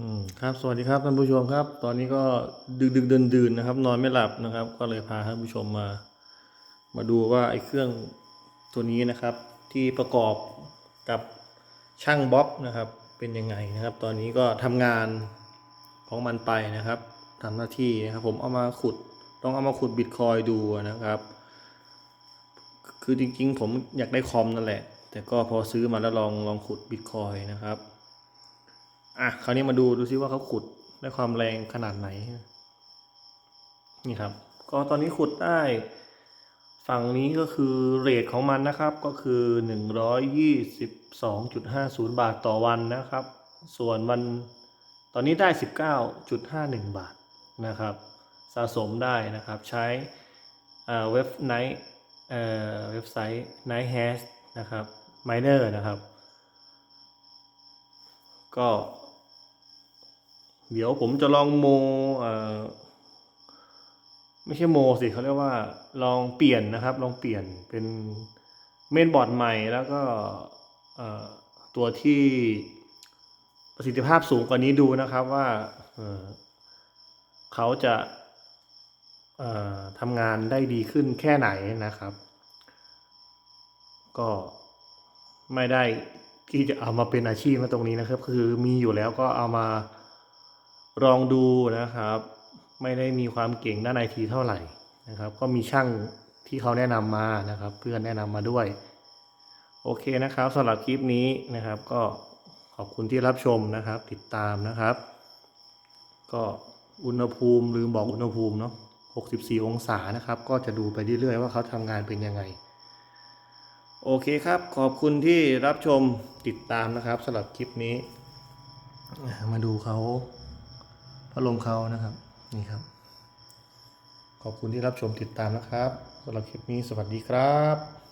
อืมครับสวัสดีครับท่านผู้ชมครับ ตอนนี้ก็ดึกดึกเดินดื่นๆนะครับ นอนไม่หลับนะครับ ก็เลยพาท่านผู้ชมมา มาดูว่าไอ้เครื่องตัวนี้นะครับ ที่ประกอบกับช่างบ๊อบนะครับ เป็นยังไงนะครับ ตอนนี้ก็ทำงานของมันไปนะครับทำหน้าที่นะครับ ผมเอามาขุดต้องเอามาขุดบิตคอยดูนะครับ คือจริงๆ ผมอยากได้คอมนั่นแหละ แต่ก็พอซื้อมาแล้วลองลองขุดบิตคอยนะครับ อะคราวนี้มาดูดูซิว่าเขาขุดได้ความแรงขนาดไหน นี่ครับ ก็ตอนนี้ขุดได้ ฝั่งนี้ก็คือเรทของมันนะครับ ก็คือ122.50บสองจุดห้าศูนย์บาทต่อวันนะครับ ส่วนมันตอนนี้ได้19.51บาทนะครับ สะสมได้นะครับใช้อเว็บไนท์เอ่อเว็บไซต์ Night Hash นะครับ Miner นะครับ ก็ เดี๋ยวผมจะลองโมเอ่อไม่ใช่โมสิเขาเรียกว่า ลองเปลี่ยนนะครับ ลองเปลี่ยนเป็นเมนบอร์ดใหม่แล้วก็เอ่อตัวที่ประสิทธิภาพสูงกว่านี้ดูนะครับว่าเออเขาจะเอ่อทำงานได้ดีขึ้นแค่ไหนนะครับ ก็ไม่ได้ที่จะเอามาเป็นอาชีพมาตรงนี้นะครับ คือมีอยู่แล้วก็เอามา ลองดูนะครับ ไม่ได้มีความเก่งด้านไอทีเท่าไหร่นะครับ ก็มีช่างที่เขาแนะนำมานะครับ เพื่อนแนะนำมาด้วย โอเคนะครับสำหรับคลิปนี้นะครับ ก็ขอบคุณที่รับชมนะครับ ติดตามนะครับ ก็อุณหภูมิลืมบอกอุณหภูมิเนาะ64 องศานะครับ ก็จะดูไปเรื่อยๆว่าเขาทำงานเป็นยังไง โอเคครับ ขอบคุณที่รับชมติดตามนะครับสำหรับคลิปนี้ มาดูเขา พัดลมเขานะครับ นี่ครับ ขอบคุณที่รับชมติดตามนะครับสำหรับคลิปนี้สวัสดีครับ